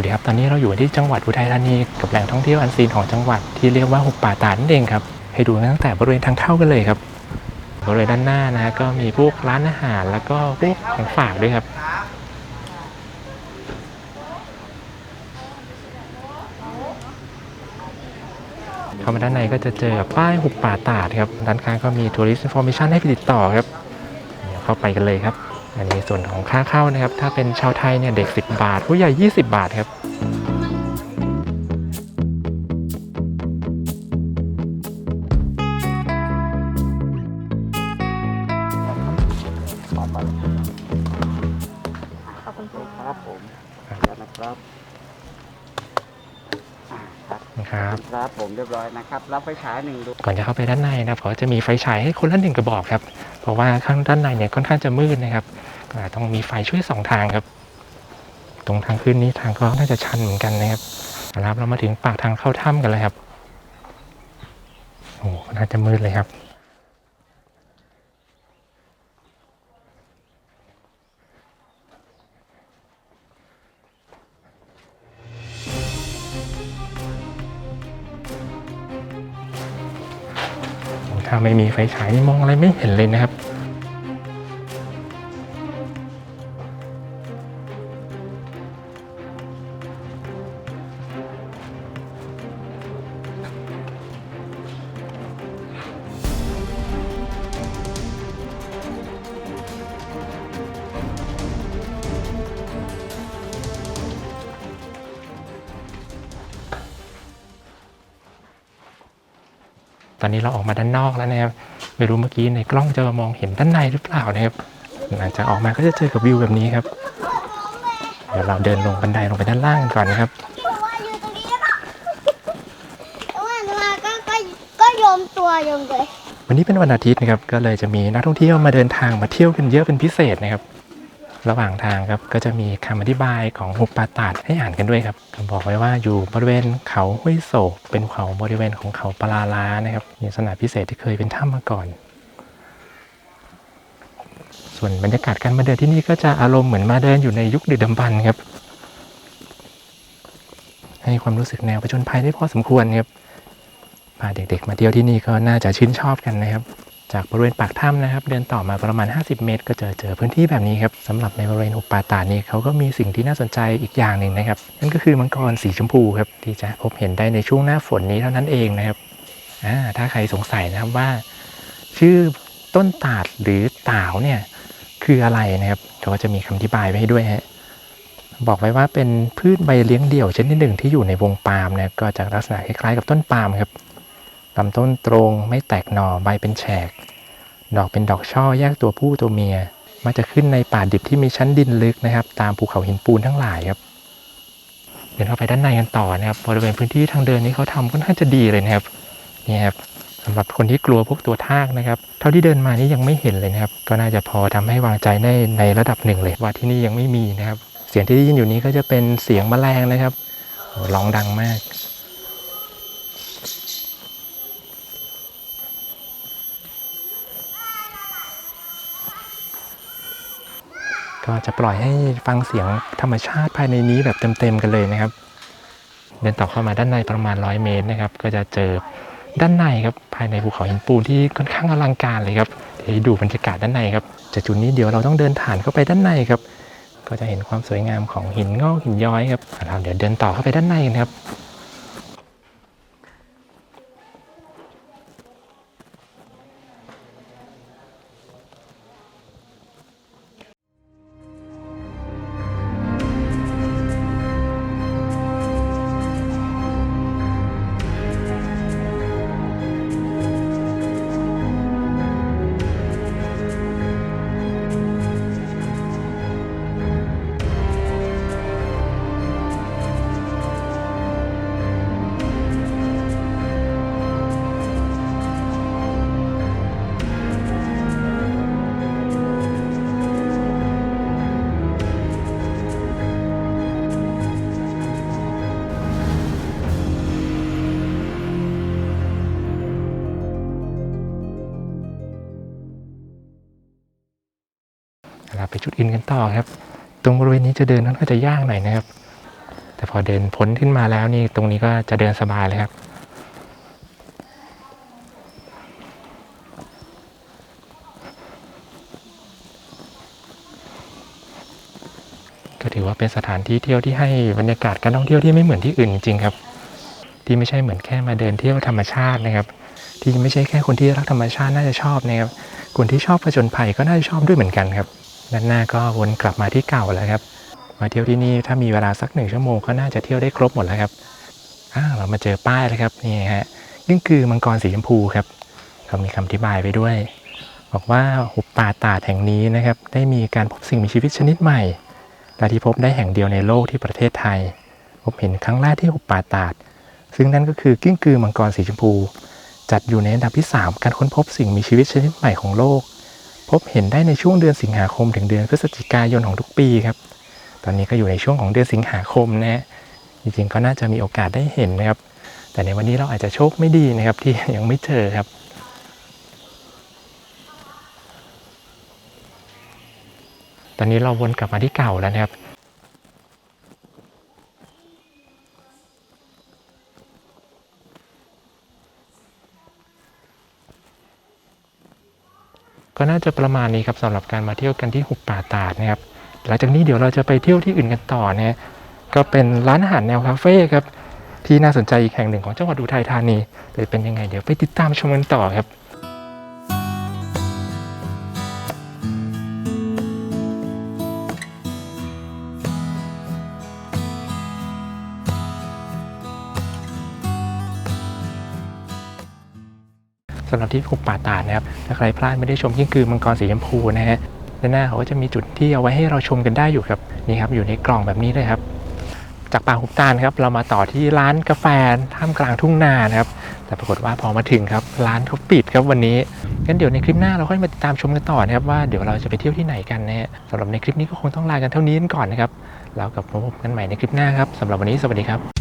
วัสดีครับ ตอนนี้เราอยู่ที่จังหวัดอุทัยธานีกับแหล่งท่องเที่ยวอันซีนของจังหวัดที่เรียกว่าหุบป่าตาดนั่นเองครับ ให้ดูตั้งแต่บริเวณทางเข้ากันเลยครับ บริเวณด้านหน้านะก็มีพวกร้านอาหาร แล้วก็พวกของฝากด้วยครับ เข้ามาด้านในก็จะเจอป้ายหุบป่าตาดครับ ด้านข้างก็มี Tourist Information ให้ไปติดต่อครับเดี๋ยวเข้าไปกันเลยครับ อันนี้ส่วนของค่าเข้านะครับ ถ้าเป็นชาวไทยเนี่ยเด็ก 10 บาท ผู้ใหญ่ 20 บาทครับขอบคุณค่ะครับผมนะครับอ่า ครับครับครับผมเรียบร้อยนะครับ รับไฟฉายหนึ่งดวงก่อนจะเข้าไปด้านในนะครับเขาจะมีไฟฉายให้คนละหนึ่งกระบอกครับ เพราะว่าข้างด้านในเนี่ยค่อนข้างจะมืดนะครับก็อาจต้องมีไฟช่วยสองทางครับ ตรงทางขึ้นนี้ทางก็น่าจะชันเหมือนกันนะครับเอาละครับเรามาถึงปากทางเข้าถ้ำกันเลยครับโอ้โหน่าจะมืดเลยครับ ถ้าไม่มีไฟฉายนี่มองอะไรไม่เห็นเลยนะครับ ตอนนี้เราออกมาด้านนอกแล้วนะครับไม่รู้เมื่อกี้ในกล้องจะมองเห็นด้านในหรือเปล่านะครับหลังจากออกมาก็จะเจอกับวิวแบบนี้ครับ เดี๋ยวเราเดินลงบันไดลงไปด้านล่างกันก่อนนะครับว่าอยู่ตรงนี้นะแต่ว่ามาก็ก็ก็โยมตัวโยมเลยวันนี้เป็นวันอาทิตย์นะครับ ก็เลยจะมีนักท่องเที่ยวมาเดินทางมาเที่ยวกันเยอะเป็นพิเศษนะครับ ระหว่างทางครับก็จะมีคำอธิบายของหุบป่าตาดให้อ่านกันด้วยครับก็บอกไว้ว่าอยู่บริเวณเขาห้วยโศก เป็นเขาบริเวณของเขาปลาล้านะครับมีลักษณะพิเศษที่เคยเป็นถ้ำมาก่อน ส่วนบรรยากาศการมาเดินที่นี่ก็จะอารมณ์เหมือนมาเดินอยู่ในยุคดึกดำบรรพ์ครับ ให้ความรู้สึกแนวประจนภัยได้พอสมควรครับพาเด็กๆมาเที่ยวที่นี่ก็น่าจะชื่นชอบกันนะครับ จากบริเวณปากถ้ำนะครับ เดินต่อมาประมาณ 50 เมตร ก็เจะเจอพื้นที่แบบนี้ครับสำหรับในบริเวณหุบป่าตาดนี้เขาก็มีสิ่งที่น่าสนใจอีกอย่างหนึ่งนะครับ นั่นก็คือมังกรสีชมพูครับที่จะพบเห็นได้ในช่วงหน้าฝนนี้เท่านั้นเองนะครับถ้าใครสงสัยนะครับว่า ชื่อต้นตาดหรือตาวเนี่ยคืออะไรนะครับเขาก็จะมีคำอธิบายไว้ให้ด้วยฮะบอกไว้ว่าเป็นพืชใบเลี้ยงเดี่ยวชนิดหนึ่งที่อยู่ในวงปาล์มนะครับก็จะลักษณะคล้ายๆกับต้นปาล์มครับ ลำต้นตรงไม่แตกหน่อใบเป็นแฉก ดอกเป็นดอกช่อแยกตัวผู้ตัวเมีย มักจะขึ้นในป่าดิบที่มีชั้นดินลึกนะครับ ตามภูเขาหินปูนทั้งหลายครับ เดินเข้าไปด้านในกันต่อนะครับบริเวณพื้นที่ทางเดินนี้เขาทำค่อนข้างจะดีเลยนะครับนี่ครับสำหรับคนที่กลัวพวกตัวทากนะครับ เท่าที่เดินมานี่ยังไม่เห็นเลยนะครับ ก็น่าจะพอทำให้วางใจได้ในระดับหนึ่งเลยว่าที่นี่ยังไม่มีนะครับ เสียงที่ได้ยินอยู่นี้ก็จะเป็นเสียงแมลงนะครับร้องดังมาก ก็จะปล่อยให้ฟังเสียงธรรมชาติภายในนี้แบบเต็มๆกันเลยนะครับ เดินต่อเข้ามาด้านในประมาณ 100 เมตรนะครับ ก็จะเจอด้านในครับภายในภูเขาหินปูนที่ค่อนข้างอลังการเลยครับเดี๋ยวให้ดูบรรยากาศด้านในครับจากจุดนี้เดี๋ยวเราต้องเดินผ่านเข้าไปด้านในครับ ก็จะเห็นความสวยงามของหินงอกหินย้อยครับเอาเดี๋ยวเดินต่อเข้าไปด้านในกันครับ ไปจุดอินกันต่อครับ ตรงบริเวณนี้จะเดินค่อนข้าจะยากหน่อยนะครับ แต่พอเดินพ้นขึ้นมาแล้วนี่ตรงนี้ก็จะเดินสบายเลยครับก็ถือว่าเป็นสถานที่เที่ยวที่ให้บรรยากาศการท่องเที่ยวที่ไม่เหมือนที่อื่นจริงๆครับ ที่ไม่ใช่เหมือนแค่มาเดินเที่ยวธรรมชาตินะครับ ที่ไม่ใช่แค่คนที่รักธรรมชาติน่าจะชอบนะครับคนที่ชอบผจญภัยก็น่าจะชอบด้วยเหมือนกันครับ ด้านหน้าก็วนกลับมาที่เก่าแล้วครับ มาเที่ยวที่นี่ถ้ามีเวลาสักหนึ่งชั่วโมงก็น่าจะเที่ยวได้ครบหมดแล้วครับอ้าวเรามาเจอป้ายแล้วครับนี่ฮะนี่คือมังกรสีชมพูครับเขามีคำอธิบายไปด้วย บอกว่าหุบป่าตาดแห่งนี้นะครับ ได้มีการพบสิ่งมีชีวิตชนิดใหม่และที่พบได้แห่งเดียวในโลกที่ประเทศไทยพบเห็นครั้งแรกที่หุบป่าตาด ซึ่งนั่นก็คือกิ้งกือมังกรสีชมพู จัดอยู่ในอันดับที่ 3 การค้นพบสิ่งมีชีวิตชนิดใหม่ของโลก พบเห็นได้ในช่วงเดือนสิงหาคมถึงเดือนพฤศจิกายนของทุกปีครับ ตอนนี้ก็อยู่ในช่วงของเดือนสิงหาคมนะฮะจริงๆก็น่าจะมีโอกาสได้เห็นนะครับ แต่ในวันนี้เราอาจจะโชคไม่ดีนะครับที่ยังไม่เจอครับตอนนี้เราวนกลับมาที่เก่าแล้วนะครับ ก็น่าจะประมาณนี้ครับสำหรับการมาเที่ยวกันที่หุบป่าตาดนะครับ หลังจากนี้เดี๋ยวเราจะไปเที่ยวที่อื่นกันต่อนะฮะก็เป็นร้านอาหารแนวคาเฟ่ครับที่น่าสนใจอีกแห่งหนึ่งของจังหวัดอุทัยธานีเลยเป็นยังไงเดี๋ยวไปติดตามชมกันต่อครับ สำหรับที่หุบป่าตาดนะครับถ้าใครพลาดไม่ได้ชมกิ้งกือมังกรสีชมพูนะฮะด้านหน้าเขาก็จะมีจุดที่เอาไว้ให้เราชมกันได้อยู่ครับนี่ครับอยู่ในกล่องแบบนี้เลยครับจากป่าหุบตาลครับเรามาต่อที่ร้านกาแฟท่ามกลางทุ่งนานะครับแต่ปรากฏว่าพอมาถึงครับร้านเขาปิดครับวันนี้งั้นเดี๋ยวในคลิปหน้าเราค่อยมาติดตามชมกันต่อนะครับว่าเดี๋ยวเราจะไปเที่ยวที่ไหนกันนะฮะสำหรับในคลิปนี้ก็คงต้องลากันเท่านี้ก่อนนะครับแล้วกลับมาพบกันใหม่ในคลิปหน้าครับสำหรับวันนี้สวัสดีครับ